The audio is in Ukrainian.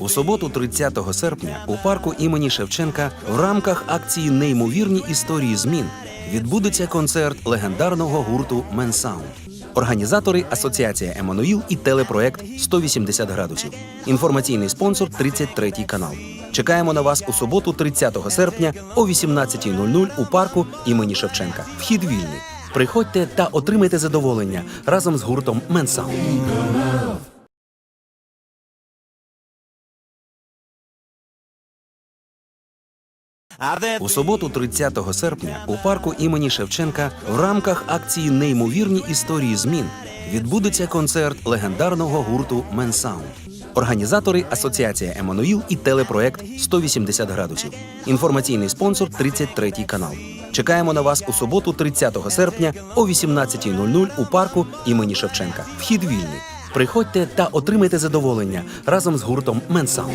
У суботу, 30 серпня, у парку імені Шевченка в рамках акції Неймовірні історії змін відбудеться концерт легендарного гурту Менсаунд. Організатори Асоціація Еммануїл і телепроект 180 градусів. Інформаційний спонсор 33 канал. Чекаємо на вас у суботу, 30 серпня о 18.00 у парку імені Шевченка. Вхід вільний. Приходьте та отримайте задоволення разом з гуртом Менсаунд. У суботу, 30 серпня, у парку імені Шевченка в рамках акції Неймовірні історії змін відбудеться концерт легендарного гурту Менсаунд. Організатори Асоціація Еммануїл і телепроект 180 градусів. Інформаційний спонсор 33 канал. Чекаємо на вас у суботу, 30 серпня о 18.00 у парку імені Шевченка. Вхід вільний. Приходьте та отримайте задоволення разом з гуртом Менсаунд.